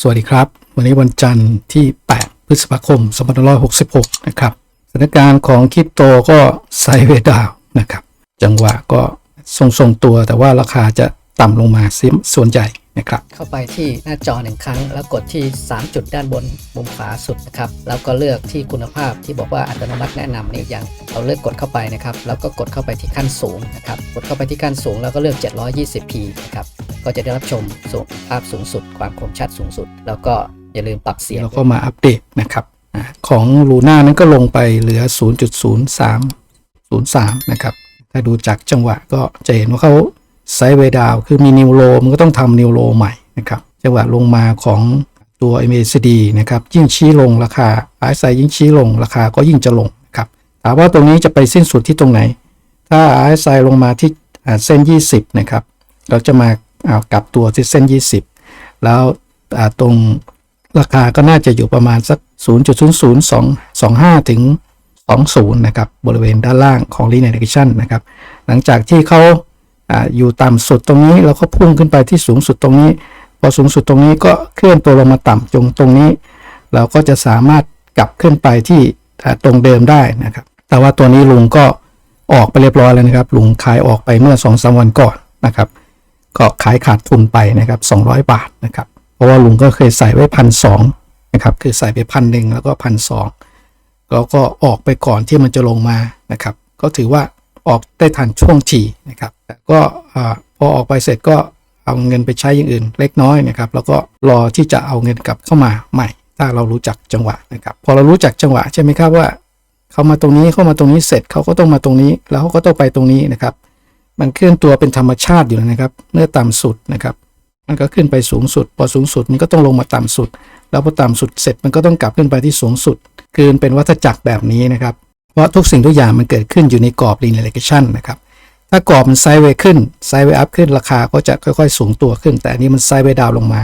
สวัสดีครับ วันนี้วันจันทร์ที่ 8 พฤษภาคม 2566 นะครับสถานการณ์ของคริปโตก็ไซเวดาวนะครับ จังหวะก็ทรงๆตัวแต่ว่าราคาจะต่ำลงมาซิส่วนใหญ่นะครับ เข้าไปที่หน้าจอหนึ่งครั้ง แล้วกดที่ 3 จุดด้านบนมุมขวาสุดนะครับ แล้วก็เลือกที่คุณภาพที่บอกว่าอัตโนมัติแนะนำนี่ยังเราเลือกกดเข้าไปนะครับ แล้วก็กดเข้าไปที่ขั้นสูงนะครับ กดเข้าไปที่ขั้นสูงแล้วก็เลือก 720p นะครับ ก็จะได้รับชมสูงภาพสูงสุด ความคมชัดสูงสุด แล้วก็อย่าลืมปรับเสียงแล้วก็มาอัปเดตนะครับของลูน่านั้นก็ลงไปเหลือ 0.0303 นะครับ ถ้าดูจากจังหวะก็จะเห็นว่าเขาไซด์เวดาว คือมีนิวโลมันก็ต้องทำนิวโลใหม่นะครับ จังหวะลงมาของตัว MACD นะครับ ยิ่งชี้ลงราคา RSI ยิ่งชี้ลงราคาก็ยิ่งจะลงครับ ถามว่าตรงนี้จะไปสิ้นสุดที่ตรงไหน ถ้า RSI ลงมาที่เส้น 20 นะครับ เราจะมา เอากลับตัวที่เส้น 20 แล้วตรงราคาก็น่าจะอยู่ประมาณสัก 0.00225 ถึง 20 นะครับ บริเวณด้านล่างของ linear regression นะครับ หลังจากที่เขาออยู่ต่ำสุดตรงนี้แล้วก็พุ่งขึ้นไปที่สูงสุดตรงนี้ พอสูงสุดตรงนี้ก็เคลื่อนตัวลงมาต่ำจงตรงนี้ เราก็จะสามารถกลับขึ้นไปที่ตรงเดิมได้นะครับ แต่ว่าตัวนี้ลุงก็ออกไปเรียบร้อยแล้วนะครับ ลุงขายออกไปเมื่อ2อสวันก่อนนะครับ ก็ขายขาดทุนไปนะครับ200 บาทนะครับ เพราะว่าลุงก็เคยใส่ไว้พันสองนะครับคือใส่ไปพันหนึ่งแล้วก็พันสองแล้วก็ออกไปก่อนที่มันจะลงมานะครับ ก็ถือว่าออกได้ทันช่วงทีนะครับแต่ก็พอออกไปเสร็จก็เอาเงินไปใช้อย่างอื่นเล็กน้อยนะครับ แล้วก็รอที่จะเอาเงินกลับเข้ามาใหม่ ถ้าเรารู้จักจังหวะนะครับ พอเรารู้จักจังหวะใช่ไหมครับว่าเขามาตรงนี้เข้ามาตรงนี้เสร็จเขาก็ต้องมาตรงนี้ แล้วเขาก็ต้องไปตรงนี้นะครับ มันเคลื่อนตัวเป็นธรรมชาติอยู่แล้วนะครับ เมื่อต่ำสุดนะครับ มันก็ขึ้นไปสูงสุด พอสูงสุดมันก็ต้องลงมาต่ำสุด แล้วพอต่ำสุดเสร็จมันก็ต้องกลับขึ้นไปที่สูงสุด คือมันเป็นวัฏจักรแบบนี้นะครับ เพราะทุกสิ่งทุกอย่างมันเกิดขึ้นอยู่ในกรอบ linear regression นะครับ ถ้ากรอบมันไซด์เวย์ขึ้นไซด์เวย์อัพขึ้นราคาก็จะค่อยๆ สูงตัวขึ้น แต่อันนี้มันไซด์เวย์ดาวลงมา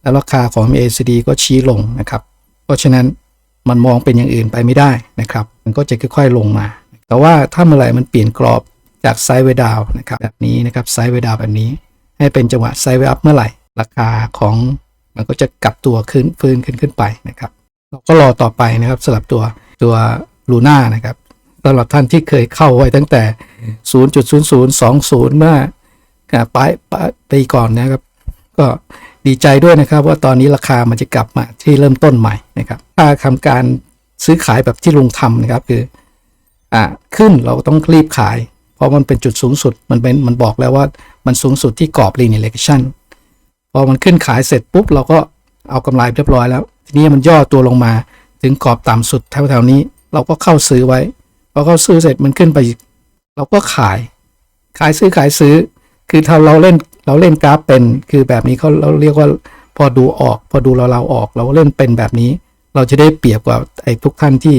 แล้วราคาของ MACD ก็ชี้ลงนะครับ เพราะฉะนั้นมันมองเป็นอย่างอื่นไปไม่ได้นะครับ มันก็จะค่อยๆลงมา แต่ว่าถ้าเมื่อไหร่มันเปลี่ยนกรอบ จากไซด์เวดาวนะครับแบบนี้นะครับไซด์เวดาวแบบนี้ ให้เป็นจังหวะไซด์เวอัพเมื่อไหร่ ราคาของมันก็จะกลับตัวขึ้นฟื้นขึ้นขึ้นไปนะครับเราก็รอต่อไปนะครับสำหรับตัวตัวลูน่านะครับสำหรับท่านที่เคยเข้าไว้ตั้งแต่ 0.0020 เมื่อปลายปลายปีก่อนนะครับ ก็ดีใจด้วยนะครับว่าตอนนี้ราคามันจะกลับมาที่เริ่มต้นใหม่นะครับ ถ้าทำการซื้อขายแบบที่ลุงทำนะครับคืออ่าขึ้นเราต้องรีบขาย เพราะมันเป็นจุดสูงสุดมันเป็นมันบอกแล้วว่ามันสูงสุดที่กรอบ linear regression พอมันขึ้นขายเสร็จปุ๊บ เราก็เอากำไรเรียบร้อยแล้ว ทีนี้มันย่อตัวลงมาถึงกรอบต่ำสุดแถวๆนี้ เราก็เข้าซื้อไว้พอเข้าซื้อเสร็จมันขึ้นไปอีกเราก็ขาย ขายซื้อขายซื้อ คือถ้าเราเล่นเราเล่นกราฟเป็น คือแบบนี้เขาเราเรียกว่าพอดูออก พอดูเราเราออก เราเล่นเป็นแบบนี้ เราจะได้เปรียบกว่าไอ้ทุกท่านที่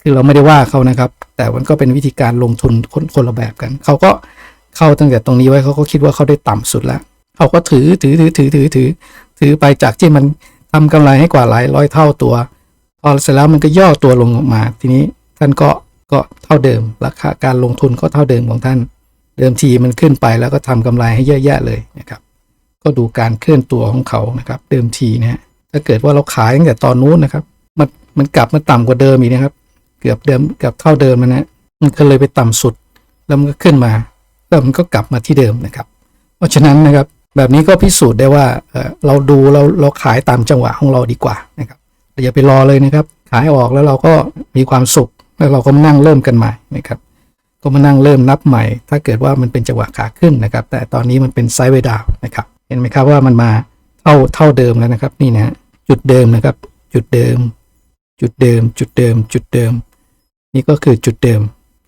คือเราไม่ได้ว่าเขานะครับ แต่มันก็เป็นวิธีการลงทุนคนคนละแบบกัน เขาก็เข้าตั้งแต่ตรงนี้ไว้เขาก็คิดว่าเขาได้ต่ำสุดแล้วเขาก็ถือถือถือถือถือถือถือไปจากที่มันทำกำไรให้กว่าหลายร้อยเท่าตัว พอเสร็จแล้วมันก็ย่อตัวลงมา ทีนี้ท่านก็ก็เท่าเดิมราคาการลงทุนก็เท่าเดิมของท่าน เดิมทีมันขึ้นไปแล้วก็ทำกำไรให้เยอะแยะเลยนะครับ ก็ดูการเคลื่อนตัวของเขานะครับ เดิมทีนะฮะถ้าเกิดว่าเราขายตั้งแต่ตอนนู้นนะครับ มันมันกลับมาต่ำกว่าเดิมอีกนะครับ กือบเดิมเกือบเท่าเดิมนะมันก็เลยไปต่ำสุด แล้วมันก็ขึ้นมาแล้วมันก็กลับมาที่เดิมนะครับ เพราะฉะนั้นนะครับแบบนี้ก็พิสูจน์ได้ว่าเราดูเราเราขายตามจังหวะของเราดีกว่านะครับอย่าไปรอเลยนะครับ ขายออกแล้วเราก็มีความสุขแล้วเราก็มานั่งเริ่มกันใหม่นะครับ ก็มานั่งเริ่มนับใหม่ ถ้าเกิดว่ามันเป็นจังหวะขาขึ้นนะครับ แต่ตอนนี้มันเป็นไซด์เวดาวนะครับ เห็นไหมครับว่ามันมาเท่าเท่าเดิมแล้วนะครับ นี่นะจุดเดิมนะครับ จุดเดิม จุดเดิม จุดเดิม จุดเดิม นี่ก็คือจุดเดิม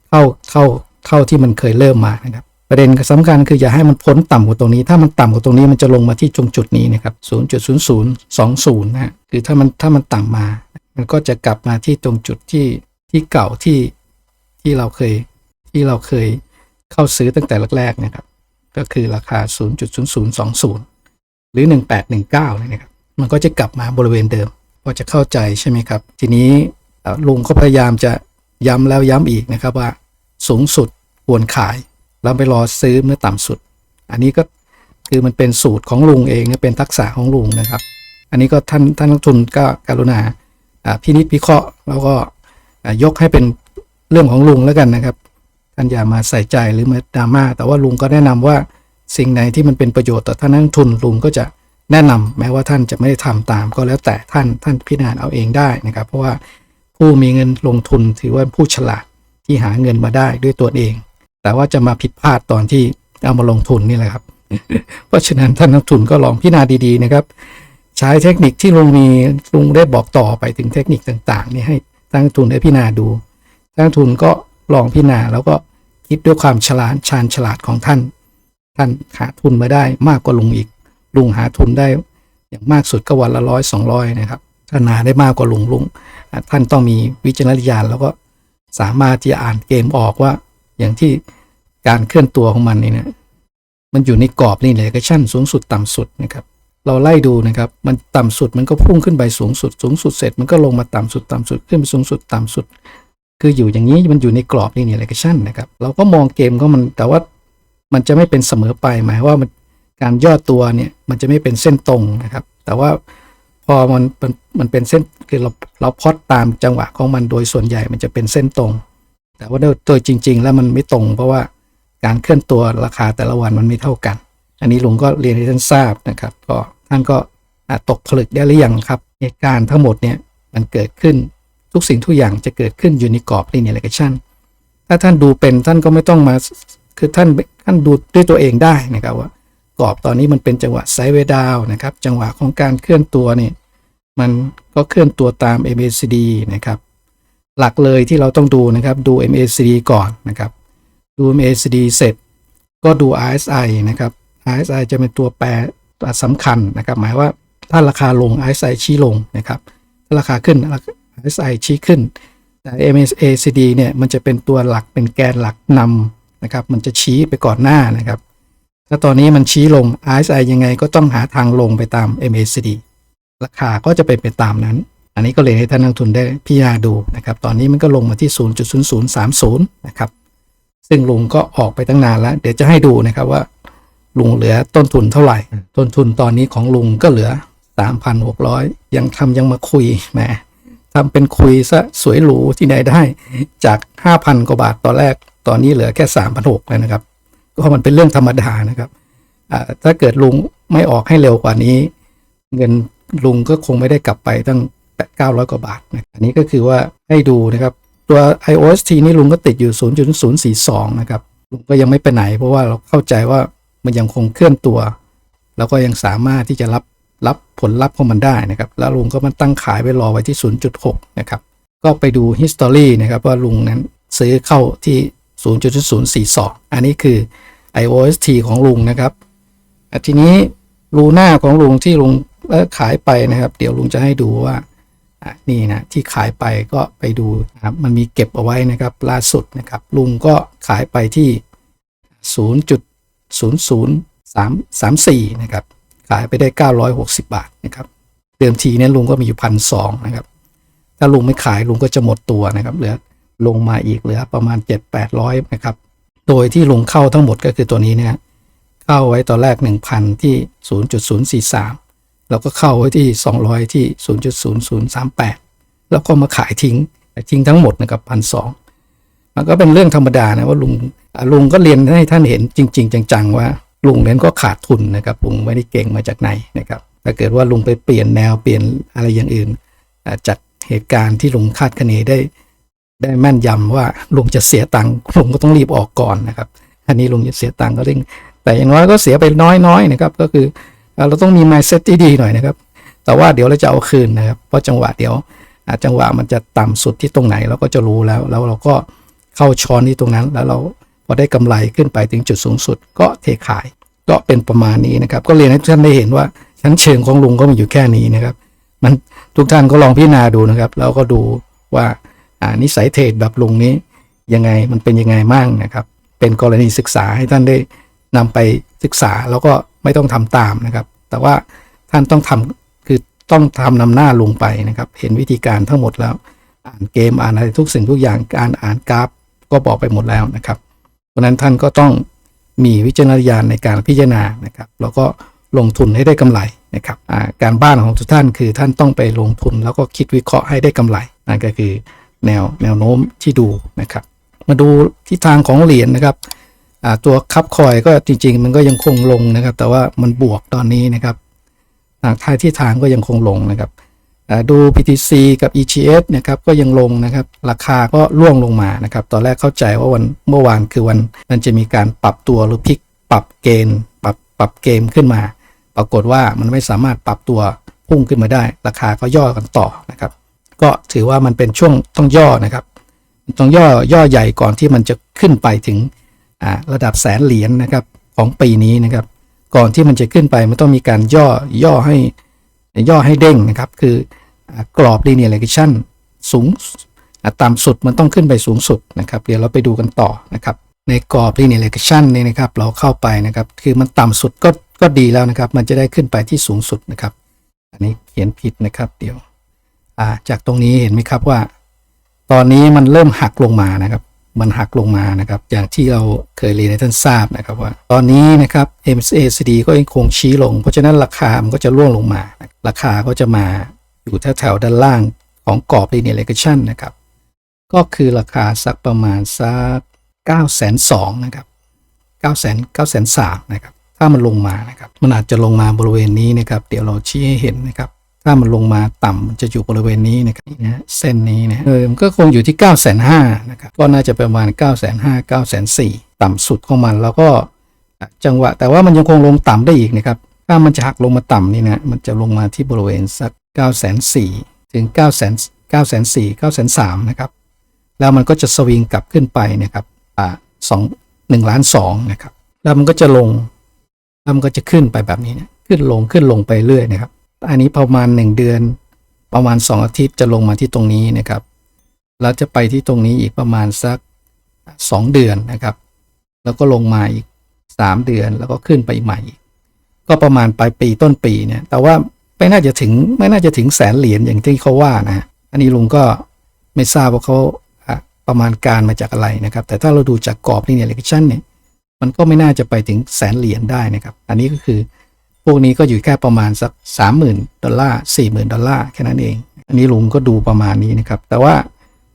เท่าเท่าเท่าที่มันเคยเริ่มมานะครับ ประเด็นสำคัญคืออย่าให้มันพ้นต่ำกว่าตรงนี้ ถ้ามันต่ำกว่าตรงนี้มันจะลงมาที่ตรงจุดนี้นะครับ0.0020นะฮะคือถ้ามันถ้ามันต่ำมา มันก็จะกลับมาที่ตรงจุดที่ที่เก่าที่ที่เราเคยที่เราเคยเข้าซื้อตั้งแต่แรกๆนะครับ ก็คือราคา 0.0020 หรือ 1819เลยนะครับมันก็จะกลับมาบริเวณเดิมพอจะเข้าใจใช่ไหมครับ ทีนี้ลุงก็พยายามจะ ย้ำแล้วย้ำอีกนะครับว่าสูงสุดควรขาย แล้วไปรอซื้อเมื่อต่ำสุด อันนี้ก็คือมันเป็นสูตรของลุงเองเป็นทักษะของลุงนะครับ อันนี้ก็ท่านท่านนักลงทุนก็กรุณาพินิจพิเคราะห์ แล้วก็ยกให้เป็นเรื่องของลุงแล้วกันนะครับท่านอย่ามาใส่ใจหรือมาดราม่าแต่ว่าลุงก็แนะนำว่าสิ่งไหนที่มันเป็นประโยชน์ต่อท่านนักทุนลุงก็จะแนะนำแม้ว่าท่านจะไม่ได้ทำตาม ก็แล้วแต่ท่านท่านพิจารณาเอาเองได้นะครับ เพราะว่า ผู้มีเงินลงทุนถือว่าผู้ฉลาดที่หาเงินมาได้ด้วยตัวเอง แต่ว่าจะมาผิดพลาดตอนที่เอามาลงทุนนี่แหละครับ เพราะฉะนั้นท่านนักทุนก็ลองพิจารณาดีๆนะครับ ใช้เทคนิคที่ลุงมีลุงได้บอกต่อไปถึงเทคนิคต่างๆนี่ให้ท่านนักทุนได้พิจารณาดูท่านนักทุนก็ลองพิจารณาแล้วก็คิดด้วยความฉลาดชาญฉลาดของท่าน ท่านหาทุนมาได้มากกว่าลุงอีก ลุงหาทุนได้อย่างมากสุดก็วันละร้อยสองร้อยนะครับ ถ้าหาได้มากกว่าลุงลุงท่านต้องมีวิจารณญาณแล้วก็สามารถที่จะอ่านเกมออกว่า อย่างที่การเคลื่อนตัวของมันนี่นะมันอยู่ในกรอบนี่เลยก็ชั่นสูงสุดต่ำสุดนะครับ เราไล่ดูนะครับ มันต่ำสุดมันก็พุ่งขึ้นไปสูงสุด สูงสุดเสร็จ มันก็ลงมาต่ำสุดต่ำสุดขึ้นไปสูงสุดต่ำสุด คืออยู่อย่างนี้มันอยู่ในกรอบนี่เนี่ยเลกชั่นนะครับ เราก็มองเกมก็มันแต่ว่ามันจะไม่เป็นเสมอไปหมายว่ามันการย่อตัวเนี่ยมันจะไม่เป็นเส้นตรงนะครับ แต่ว่า พอมันมันมันเป็นเส้นคือเราเราพอดตามจังหวะของมันโดยส่วนใหญ่มันจะเป็นเส้นตรง แต่ว่าโดยจริง ๆ แล้วมันไม่ตรง เพราะว่าการเคลื่อนตัวราคาแต่ละวันมันไม่เท่ากัน อันนี้ลุงก็เรียนให้ท่านทราบนะครับ ก็ท่านก็ตกผลึกได้หรือยังครับเหตุการณ์ทั้งหมดเนี่ยมันเกิดขึ้นทุกสิ่งทุกอย่างจะเกิดขึ้นอยู่ในกรอบ linear regression ถ้าท่านดูเป็นท่านก็ไม่ต้องมาคือท่านท่านดูด้วยตัวเองได้นะครับว่ากรอบตอนนี้มันเป็นจังหวะไซด์เวดาวนะครับ จังหวะของการเคลื่อนตัวเนี่ย มันก็เคลื่อนตัวตาม MACD นะครับ หลักเลยที่เราต้องดูนะครับ ดู MACD ก่อนนะครับ ดู MACD เสร็จ ก็ดู RSI นะครับ RSI จะเป็นตัวแปรสำคัญนะครับ หมายว่าถ้าราคาลง RSI ชี้ลงนะครับถ้าราคาขึ้น RSI ชี้ขึ้น แต่ MACD เนี่ยมันจะเป็นตัวหลักเป็นแกนหลักนำนะครับ มันจะชี้ไปก่อนหน้านะครับ ถ้าตอนนี้มันชี้ลง RSI ยังไงก็ต้องหาทางลงไปตาม MACD ราคาก็จะเป็นไปตามนั้น อันนี้ก็เลยให้ท่านนักลงทุนได้พิจารณาดูนะครับ ตอนนี้มันก็ลงมาที่ 0.0030 นะครับ ซึ่งลุงก็ออกไปตั้งนานแล้ว เดี๋ยวจะให้ดูนะครับว่า ลุงเหลือต้นทุนเท่าไหร่ ต้นทุนตอนนี้ของลุงก็เหลือ 3,600 ยังทำยังมาคุยแหมทำเป็นคุยซะสวยหรูที่ไหนได้จาก 5,000 กว่าบาทตอนแรก ตอนนี้เหลือแค่ 3,600แล้วนะครับ ก็มันเป็นเรื่องธรรมดานะครับอ่าถ้าเกิดลุงไม่ออกให้เร็วกว่านี้ เงิน ลุงก็คงไม่ได้กลับไปตั้งแปดเก้าร้อยกว่าบาทนะอันนี้ก็คือว่าให้ดูนะครับ ตัว iOST นี่ลุงก็ติดอยู่ 0.042 นะครับ ลุงก็ยังไม่ไปไหน เพราะว่าเราเข้าใจว่ามันยังคงเคลื่อนตัว แล้วก็ยังสามารถที่จะรับรับผลลัพธ์ของมันได้นะครับ แล้วลุงก็มันตั้งขายไว้รอไว้ที่ 0.6 นะครับ ก็ไปดู history นะครับว่าลุงนั้นซื้อเข้าที่ 0.042 อันนี้คือ iOST ของลุงนะครับทีนี้รูหน้าของลุงที่ลุง ขายไปนะครับ เดี๋ยวลุงจะให้ดูว่านี่นะที่ขายไปก็ไปดูนะครับมันมีเก็บเอาไว้นะครับล่าสุดนะครับ ลุงก็ขายไปที่ 0.00334 นะครับ ขายไปได้ 960 บาทนะครับ เดิมทีเนี่ยลุงก็มีอยู่พันสองนะครับ ถ้าลุงไม่ขายลุงก็จะหมดตัวนะครับเหลือลงมาอีกเหลือประมาณ 7-800 นะครับ โดยที่ลุงเข้าทั้งหมดก็คือตัวนี้เนี่ยเข้าไว้ตอนแรก 1,000 ที่ 0.043 แล้วก็เข้าไว้ที่ 200 ที่ 0.0038 แล้วก็มาขายทิ้งทิ้งทั้งหมดนะครับพันสองมันก็เป็นเรื่องธรรมดานะว่าลุงลุงก็เรียนให้ท่านเห็นจริง ๆ จัง ๆ ว่าลุงนั้นก็ขาดทุนนะครับลุงไม่ได้เก่งมาจากไหนนะครับถ้าเกิดว่าลุงไปเปลี่ยนแนวเปลี่ยนอะไรอย่างอื่น จากเหตุการณ์ที่ลุงคาดคะเนได้ ได้แม่นยำว่าลุงจะเสียตังค์ลุงก็ต้องรีบออกก่อนนะครับอันนี้ลุงจะเสียตังค์ก็เร่งแต่อย่างน้อยก็เสียไปน้อยๆนะครับก็คือ เราต้องมี mindset ที่ดีหน่อยนะครับ แต่ว่าเดี๋ยวเราจะเอาคืนนะครับ เพราะจังหวะเดี๋ยวจังหวะมันจะต่ำสุดที่ตรงไหนเราก็จะรู้แล้ว แล้วเราก็เข้าช้อนที่ตรงนั้น แล้วเราพอได้กำไรขึ้นไปถึงจุดสูงสุด ก็เทขาย ก็เป็นประมาณนี้นะครับ ก็เรียนให้ทุกท่านได้เห็นว่าชั้นเชิงของลุงก็มีอยู่แค่นี้นะครับ มันทุกท่านก็ลองพิจารณาดูนะครับ แล้วก็ดูว่าอ่านิสัยเทรดแบบลุงนี้ยังไงมันเป็นยังไงมั่งนะครับ เป็นกรณีศึกษาให้ท่านได้ นำไปศึกษาแล้วก็ไม่ต้องทำตามนะครับ แต่ว่าท่านต้องทำคือต้องทำนำหน้าลงไปนะครับ เห็นวิธีการทั้งหมดแล้ว อ่านเกมอ่านอะไรทุกสิ่งทุกอย่างการอ่านกราฟ ก็บอกไปหมดแล้วนะครับเพราะนั้นท่านก็ต้องมีวิจารณญาณในการพิจารณานะครับ แล้วก็ลงทุนให้ได้กำไรนะครับการบ้านของทุกท่านคือท่านต้องไปลงทุนแล้วก็คิดวิเคราะห์ให้ได้กำไรนั่นก็คือแนวแนวโน้มที่ดูนะครับ มาดูทิศทางของเหรียญนะครับ ตัวคับคอยก็จริง ๆ มันก็ยังคงลงนะครับ แต่ว่ามันบวกตอนนี้นะครับทางท้ายที่ทางก็ยังคงลงนะครับดู PTC กับ EGS นะครับก็ยังลงนะครับ ราคาก็ร่วงลงมานะครับ ตอนแรกเข้าใจว่าวันเมื่อวานคือวันมันจะมีการปรับตัวหรือพลิกปรับเกณฑ์ปรับปรับเกมขึ้นมา ปรากฏว่ามันไม่สามารถปรับตัวพุ่งขึ้นมาได้ ราคาก็ย่อกันต่อนะครับ ก็ถือว่ามันเป็นช่วงต้องย่อนะครับ ต้องย่อย่อใหญ่ก่อนที่มันจะขึ้นไปถึง ระดับแสนเหรียญนะครับของปีนี้นะครับ ก่อนที่มันจะขึ้นไปมันต้องมีการย่อย่อให้ย่อให้เด้งนะครับ คือกรอบ linear regression สูงต่ำสุดมันต้องขึ้นไปสูงสุดนะครับ เดี๋ยวเราไปดูกันต่อนะครับ ในกรอบ linear regression นี่นะครับเราเข้าไปนะครับ คือมันต่ำสุดก็ก็ดีแล้วนะครับ มันจะได้ขึ้นไปที่สูงสุดนะครับ อันนี้เขียนผิดนะครับเดี๋ยวจากตรงนี้เห็นไหมครับว่า ตอนนี้มันเริ่มหักลงมานะครับ มันหักลงมานะครับ อย่างที่เราเคยเรียนให้ท่านทราบนะครับว่า ตอนนี้นะครับ MACD ก็ยังคงชี้ลง เพราะฉะนั้นราคามันก็จะร่วงลงมา ราคาก็จะมาอยู่แถวๆด้านล่างของกรอบ linear regression นะครับ ก็คือราคาสักประมาณสัก9 2 0 0 0นะครับ9 0 0 0 9 0 0 0นะครับ ถ้ามันลงมานะครับ มันอาจจะลงมาบริเวณนี้นะครับ เดี๋ยวเราชี้ให้เห็นนะครับ ถ้ามันลงมาต่ำมันจะอยู่บริเวณนี้นะครับนะเส้นนี้นะเออมันก็คงอยู่ที่ 9 5 0 0 0นะครับก็น่าจะประมาณ 9 5 0 0 0 9 4 0 0ต่ำสุดของมันแล้วก็จังหวะ แต่ว่ามันยังคงลงต่ำได้อีกนะครับ ถ้ามันจะหักลงมาต่ำนี่นะมันจะลงมาที่บริเวณสัก 9 4 0 0 0ถึง9 0 0 0 9 4 0 0 9 3 0 0นะครับแล้วมันก็จะสวิงกลับขึ้นไปนะครับอ่าสองหนึ่งล้านสองนะครับแล้วมันก็จะลงแล้วมันก็จะขึ้นไปแบบนี้นะขึ้นลงขึ้นลงไปเรื่อยนะครับ อันนี้ประมาณ 1 เดือน ประมาณ 2 อาทิตย์จะลงมาที่ตรงนี้นะครับ แล้วจะไปที่ตรงนี้อีกประมาณสัก 2 เดือนนะครับ แล้วก็ลงมาอีก 3 เดือนแล้วก็ขึ้นไปใหม่อีกก็ประมาณปลายปีต้นปีเนี่ย แต่ว่าไม่น่าจะถึงไม่น่าจะถึงแสนเหรียญอย่างที่เขาว่านะอันนี้ลุงก็ไม่ทราบว่าเขาประมาณการมาจากอะไรนะครับ แต่ถ้าเราดูจากกรอบนี่เนี่ยเลกชันเนี่ยมันก็ไม่น่าจะไปถึงแสนเหรียญได้นะครับ อันนี้ก็คือ วกนี้ก็อยู่แค่ประมาณสักสามหมื่นดอลลาร์สี่หมื่นดอลลาร์แค่นั้นเอง อันนี้ลุงก็ดูประมาณนี้นะครับ แต่ว่า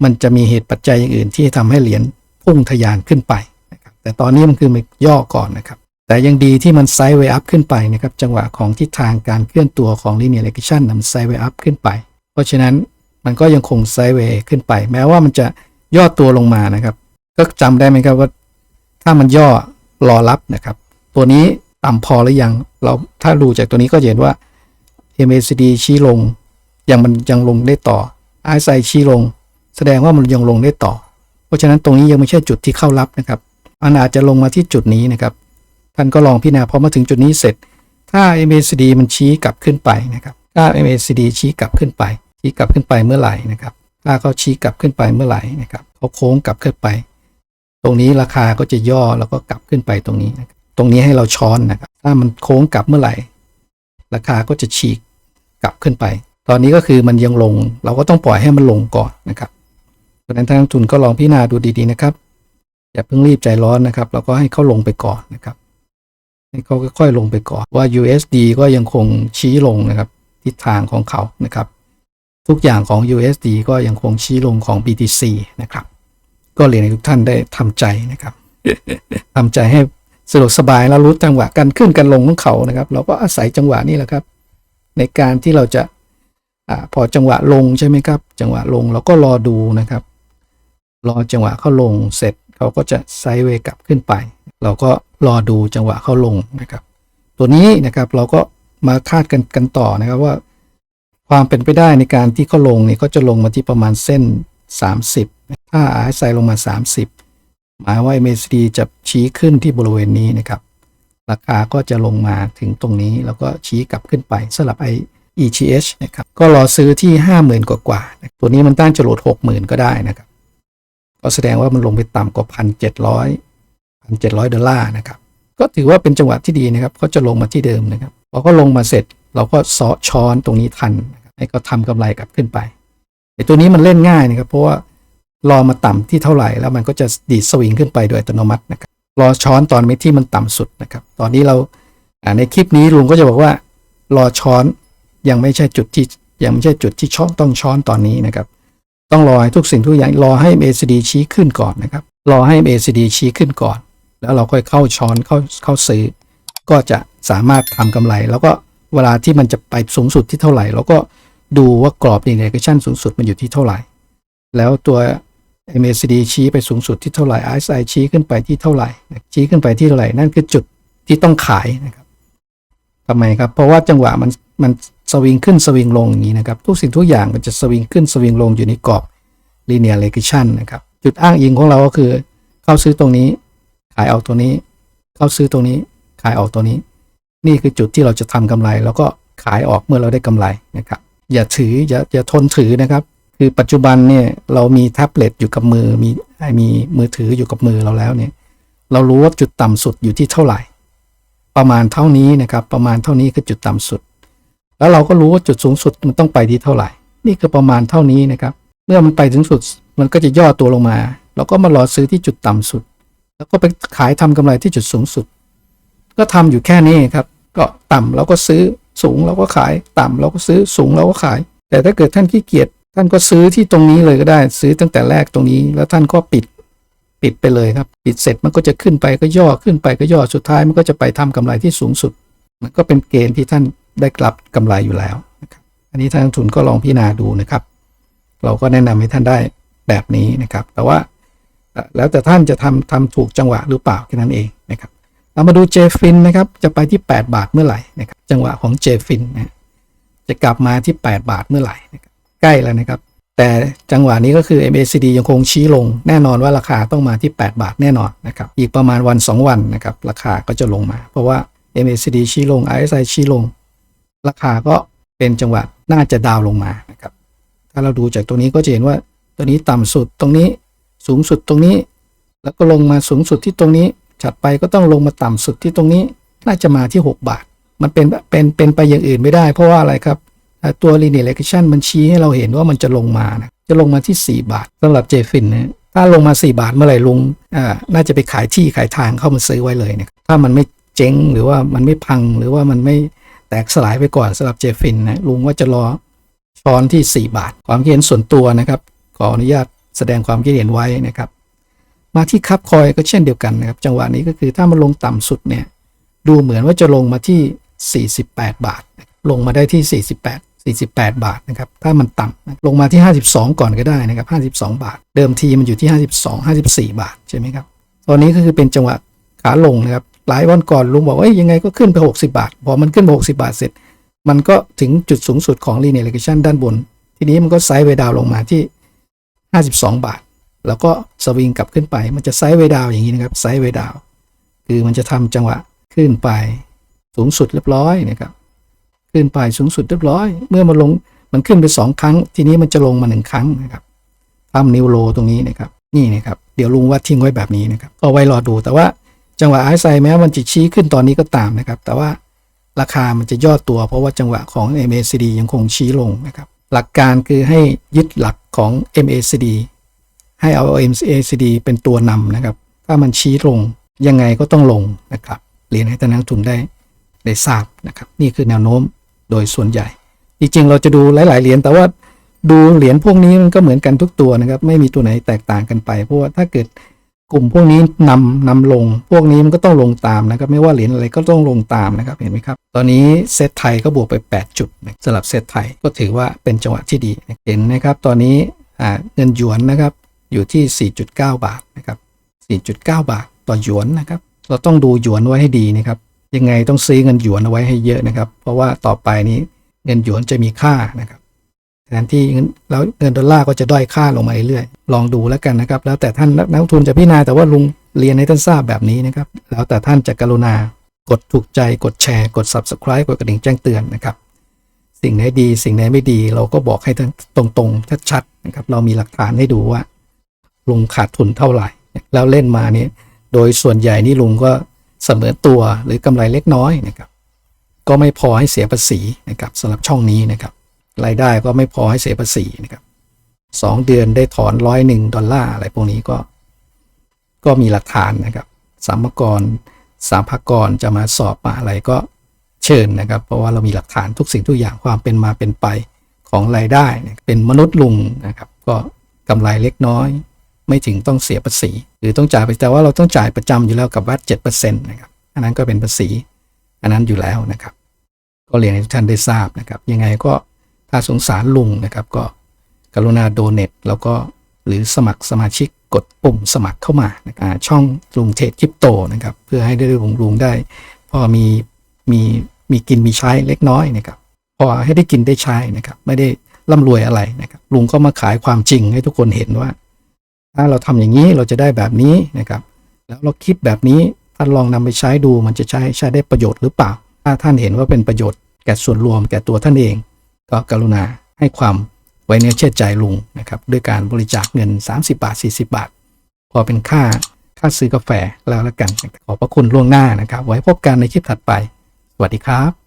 มันจะมีเหตุปัจจัยอย่างอื่นที่ทำให้เหรียญพุ่งทะยานขึ้นไปนะครับแต่ตอนนี้มันคือมันย่อก่อนนะครับ แต่ยังดีที่มันไซด์เวอัพขึ้นไปนะครับ จังหวะของทิศทางการเคลื่อนตัวของ linear regression นมันไซด์เวอัพขึ้นไป เพราะฉะนั้นมันก็ยังคงไซด์เวขึ้นไป แม้ว่ามันจะย่อตัวลงมานะครับ ก็จำได้ไหมครับว่า ถ้ามันย่อรอรับนะครับ ตัวนี้ ต่ำพอหรือยัง เราถ้าดูจากตัวนี้ก็เห็นว่า MACD ชี้ลง ยังมันยังลงได้ต่อ RSI ชี้ลง แสดงว่ามันยังลงได้ต่อ เพราะฉะนั้นตรงนี้ยังไม่ใช่จุดที่เข้ารับนะครับมันอาจจะลงมาที่จุดนี้นะครับ ท่านก็ลองพิจารณาพอมาถึงจุดนี้เสร็จ ถ้า MACD มันชี้กลับขึ้นไปนะครับถ้า MACD ชี้กลับขึ้นไป ชี้กลับขึ้นไปเมื่อไหร่นะครับถ้าเขาชี้กลับขึ้นไปเมื่อไหร่นะครับเขาโค้งกลับขึ้นไป ตรงนี้ราคาก็จะย่อแล้วก็กลับขึ้นไปตรงนี้นะครับ ตรงนี้ให้เราช้อนนะครับ ถ้ามันโค้งกลับเมื่อไหร่ ราคาก็จะฉีกกลับขึ้นไป ตอนนี้ก็คือมันยังลง เราก็ต้องปล่อยให้มันลงก่อนนะครับเพราะฉะนั้นทางนักทุนก็ลองพิจารณาดูดีๆนะครับ อย่าเพิ่งรีบใจร้อนนะครับ เราก็ให้เขาลงไปก่อนนะครับ ให้เขาค่อยๆลงไปก่อนว่า USD ก็ยังคงชี้ลงนะครับ ทิศทางของเขานะครับ ทุกอย่างของ USD ก็ยังคงชี้ลงของ BTC นะครับ ก็เรียนให้ทุกท่านได้ทำใจนะครับทำใจให้ สะดวกสบายแล้วรู้จังหวะการขึ้นการลงของเขานะครับ เราก็อาศัยจังหวะนี้แหละครับ ในการที่เราจะอาพอจังหวะลงใช่ไหมครับ จังหวะลงเราก็รอดูนะครับ รอจังหวะเขาลงเสร็จเขาก็จะไซด์เวย์กลับขึ้นไป เราก็รอดูจังหวะเขาลงนะครับ ตัวนี้นะครับเราก็มาคาดกันกันต่อนะครับว่า ความเป็นไปได้ในการที่เขาลงเนี่ยเขาจะลงมาที่ประมาณเส้น 30 ถ้า RSI ลงมา 30 หมายว่า MACD จะชี้ขึ้นที่บริเวณนี้นะครับ ราคาก็จะลงมาถึงตรงนี้ แล้วก็ชี้กลับขึ้นไปสำหรับ I ETH นะครับ ก็รอซื้อที่ 50,000 กว่ากว่าๆตัวนี้มันตั้งจรวด60,000 ก็ได้นะครับ ก็แสดงว่ามันลงไปต่ำกว่า 1,700 1,700 ดอลลาร์นะครับ ก็ถือว่าเป็นจังหวะที่ดีนะครับเขาจะลงมาที่เดิมนะครับ พอเขาลงมาเสร็จ เราก็ซาะช้อนตรงนี้ทัน ให้เขาทำกำไรกลับขึ้นไปไอตัวนี้มันเล่นง่ายนะครับ เพราะว่า รอมาต่ำที่เท่าไหร่แล้วมันก็จะดีดสวิงขึ้นไปโดยอัตโนมัตินะครับรอช้อนตอนที่มันต่ำสุดนะครับ ตอนนี้เราในคลิปนี้ลุงก็จะบอกว่า รอช้อนยังไม่ใช่จุดที่ยังไม่ใช่จุดที่ช้อนต้องช้อนตอนนี้นะครับ ต้องรอให้ทุกสิ่งทุกอย่างรอให้ MACD ชี้ขึ้นก่อนนะครับ รอให้ MACD ชี้ขึ้นก่อน แล้วเราค่อยเข้าช้อนเข้าเข้าซื้อ ก็จะสามารถทำกำไร แล้วก็เวลาที่มันจะไปสูงสุดที่เท่าไหร่เราก็ดูว่ากรอบ indication สูงสุดมันอยู่ที่เท่าไหร่ แล้วตัว MACD ชี้ไปสูงสุดที่เท่าไหร่ RSI ชี้ขึ้นไปที่เท่าไหร่ ชี้ขึ้นไปที่เท่าไหร่ นั่นคือจุดที่ต้องขายนะครับทำไมครับ เพราะว่าจังหวะมันมันสวิงขึ้นสวิงลงอย่างนี้นะครับ ทุกสิ่งทุกอย่างมันจะสวิงขึ้นสวิงลงอยู่ในกรอบ linear regression นะครับ จุดอ้างอิงของเราก็คือ เข้าซื้อตรงนี้ ขายออกตัวนี้ เข้าซื้อตรงนี้ ขายออกตัวนี้ นี่คือจุดที่เราจะทำกำไร แล้วก็ขายออกเมื่อเราได้กำไรนะครับ อย่าถืออย่าอย่าทนถือนะครับ คือปัจจุบันเนี่ยเรามีแท็บเล็ตอยู่กับมือมีมีมือถืออยู่กับมือเราแล้วเนี่ย เรารู้ว่าจุดต่ำสุดอยู่ที่เท่าไหร่ ประมาณเท่านี้นะครับประมาณเท่านี้คือจุดต่ำสุด แล้วเราก็รู้ว่าจุดสูงสุดมันต้องไปที่เท่าไหร่ นี่คือประมาณเท่านี้นะครับ เมื่อมันไปถึงสุดมันก็จะย่อตัวลงมา เราก็มารอซื้อที่จุดต่ำสุด แล้วก็ไปขายทำกำไรที่จุดสูงสุด ก็ทำอยู่แค่นี้ครับ ก็ต่ำเราก็ซื้อสูงเราก็ขาย ต่ำเราก็ซื้อสูงเราก็ขาย แต่ถ้าเกิดท่านขี้เกียจ ท่านก็ซื้อที่ตรงนี้เลยก็ได้ ซื้อตั้งแต่แรกตรงนี้ แล้วท่านก็ปิดปิดไปเลยครับ ปิดเสร็จมันก็จะขึ้นไปก็ย่อขึ้นไปก็ย่อสุดท้ายมันก็จะไปทำกำไรที่สูงสุด มันก็เป็นเกณฑ์ที่ท่านได้กลับกำไรอยู่แล้วนะครับอันนี้ทางนักทุนก็ลองพิจารณาดูนะครับ เราก็แนะนำให้ท่านได้แบบนี้นะครับ แต่ว่าแล้วแต่ท่านจะทำทำถูกจังหวะหรือเปล่าแค่นั้นเองนะครับเรามาดูเจฟินนะครับ จะไปที่ 8 บาทเมื่อไหร่นะครับ จังหวะของเจฟินนะจะกลับมาที่ 8 บาทเมื่อไหร่นะครับ ใกล้แล้วนะครับ แต่จังหวะนี้ก็คือ MACD ยังคงชี้ลง แน่นอนว่าราคาต้องมาที่ 8 บาทแน่นอนนะครับ อีกประมาณวัน 2 วันนะครับ ราคาก็จะลงมา เพราะว่า MACD ชี้ลง RSI ชี้ลง ราคาก็เป็นจังหวะน่าจะดาวลงมานะครับ ถ้าเราดูจากตัวนี้ก็จะเห็นว่าตัวนี้ต่ำสุดตรงนี้สูงสุดตรงนี้ แล้วก็ลงมาสูงสุดที่ตรงนี้ถัดไปก็ต้องลงมาต่ำสุดที่ตรงนี้น่าจะมาที่ 6 บาท มันเป็นเป็นเป็นไปอย่างอื่นไม่ได้ เพราะว่าอะไรครับ ตัว linear regression มันชี้ให้เราเห็นว่ามันจะลงมานะจะลงมาที่ 4 บาทสำหรับเจฟินนะถ้าลงมา 4 บาทเมื่อไหร่ลุงอ่าน่าจะไปขายที่ขายทางเข้ามาซื้อไว้เลยเนี่ยถ้ามันไม่เจ๊งหรือว่ามันไม่พังหรือว่ามันไม่แตกสลายไปก่อนสำหรับเจฟินนะลุงว่าจะรอช้อนที่ 4 บาท ความคิดเห็นส่วนตัวนะครับ ขออนุญาตแสดงความคิดเห็นไว้นะครับ มาที่คับคอยก็เช่นเดียวกันนะครับ จังหวะนี้ก็คือถ้ามันลงต่ำสุดเนี่ยดูเหมือนว่าจะลงมาที่ 48 บาท ลงมาได้ที่ 48 48 บาทนะครับ ถ้ามันต่ำลงมาที่ 52 ก่อนก็ได้นะครับ 52 บาท เดิมทีมันอยู่ที่ 52 54 บาทใช่ไหมครับ ตอนนี้ก็คือเป็นจังหวะขาลงนะครับ หลายวันก่อนลุงบอกว่าเอ้ยยังไงก็ขึ้นไป 60 บาท พอมันขึ้นไป 60 บาทเสร็จ มันก็ถึงจุดสูงสุดของ linear regression ด้านบน ทีนี้มันก็ไซด์เวดาวลงมาที่ 52 บาท แล้วก็สวิงกลับขึ้นไป มันจะไซด์เวดาวอย่างนี้นะครับไซด์เวดาว คือมันจะทำจังหวะขึ้นไปสูงสุดเรียบร้อยนะครับ ขึ้นไปสูงสุดเรียบร้อย เมื่อมันลงมันขึ้นไปสองครั้ง ทีนี้มันจะลงมาหนึ่งครั้งนะครับทำนิวโลตรงนี้นะครับนี่นะครับเดี๋ยวลุงวัดทิ้งไว้แบบนี้นะครับก็ไว้รอดูแต่ว่าจังหวะไอซ์ไซแม้มันจะชี้ขึ้นตอนนี้ก็ตามนะครับ แต่ว่าราคามันจะย่อตัว เพราะว่าจังหวะของ MACD ยังคงชี้ลงนะครับ หลักการคือให้ยึดหลักของ MACD ให้เอา MACD เป็นตัวนำนะครับ ถ้ามันชี้ลงยังไงก็ต้องลงนะครับ เรียนให้ท่านนักลงทุนได้ได้ทราบนะครับ นี่คือแนวโน้ม โดยส่วนใหญ่ จริงๆ เราจะดูหลาย ๆ เหรียญแต่ว่าดูเหรียญพวกนี้มันก็เหมือนกันทุกตัวนะครับ ไม่มีตัวไหนแตกต่างกันไป เพราะว่าถ้าเกิดกลุ่มพวกนี้นำนำลง พวกนี้มันก็ต้องลงตามนะครับ ไม่ว่าเหรียญอะไรก็ต้องลงตามนะครับ เห็นไหมครับ ตอนนี้เซตไทยก็บวกไป 8 จุดนะสำหรับเซตไทยก็ถือว่าเป็นจังหวะที่ดีนะเห็นนะครับ ตอนนี้เงินหยวนนะครับ อยู่ที่ 4.9 บาทนะครับ 4.9 บาทต่อหยวนนะครับ เราต้องดูหยวนไว้ให้ดีนะครับ ยังไงต้องซื้อเงินหยวนเอาไว้ให้เยอะนะครับ เพราะว่าต่อไปนี้เงินหยวนจะมีค่านะครับแทนที่เงินแล้วเงินดอลลาร์ก็จะด้อยค่าลงมาเรื่อยๆลองดูแล้วกันนะครับ แล้วแต่ท่านนักลงทุนจะพิจารณาแต่ว่าลุงเรียนให้ท่านทราบแบบนี้นะครับ แล้วแต่ท่านจะกรุณากดถูกใจกดแชร์ กด subscribe กดกระดิ่งแจ้งเตือนนะครับ สิ่งไหนดี สิ่งไหนไม่ดี เราก็บอกให้ท่านตรงๆชัดๆนะครับ เรามีหลักฐานให้ดูว่าลุงขาดทุนเท่าไหร่ แล้วเล่นมาเนี่ยโดยส่วนใหญ่นี่ลุงก็ เสมอตัวหรือกำไรเล็กน้อยนะครับ ก็ไม่พอให้เสียภาษีนะครับสำหรับช่องนี้นะครับรายได้ก็ไม่พอให้เสียภาษีนะครับสองเดือนได้ถอนร้อยหนึ่งดอลลาร์อะไรพวกนี้ก็ ก็มีหลักฐานนะครับ สามกรสามภากรจะมาสอบมาอะไรก็เชิญนะครับ เพราะว่าเรามีหลักฐานทุกสิ่งทุกอย่างความเป็นมาเป็นไปของรายได้ เป็นมนุษย์ลุงนะครับ ก็กำไรเล็กน้อย ไม่ถึงต้องเสียภาษี หรือต้องจ่ายไปแต่ว่าเราต้องจ่ายประจำอยู่แล้วกับวัด7%นะครับอันนั้นก็เป็นภาษี อันนั้นอยู่แล้วนะครับ ก็เรียนให้ทุกท่านได้ทราบนะครับ ยังไงก็ถ้าสงสารลุงนะครับก็กรุณาโดเน a แล้วก็หรือสมัครสมาชิกกดปุ่มสมัครเข้ามานะครับอ่าช่องลุงเทรดคริปโตนะครับ เพื่อให้ได้ลุงลุงได้ พอมีมีมีกินมีใช้เล็กน้อยนะครับ พอให้ได้กินได้ใช้นะครับ ไม่ได้ร่ำรวยอะไรนะครับ ลุงก็มาขายความจริงให้ทุกคนเห็นว่า ถ้าเราทำอย่างนี้เราจะได้แบบนี้นะครับ แล้วเราคิดแบบนี้ท่านลองนำไปใช้ดูมันจะใช้ใช้ได้ประโยชน์หรือเปล่า ถ้าท่านเห็นว่าเป็นประโยชน์แก่ส่วนรวมแก่ตัวท่านเอง ก็กรุณาให้ความไว้เนื้อเชื่อใจลุงนะครับด้วยการบริจาคเงิน 30 บาท 40 บาท พอเป็นค่าค่าซื้อกาแฟแล้วละกัน ขอบพระคุณล่วงหน้านะครับ ไว้พบกันในคลิปถัดไป สวัสดีครับ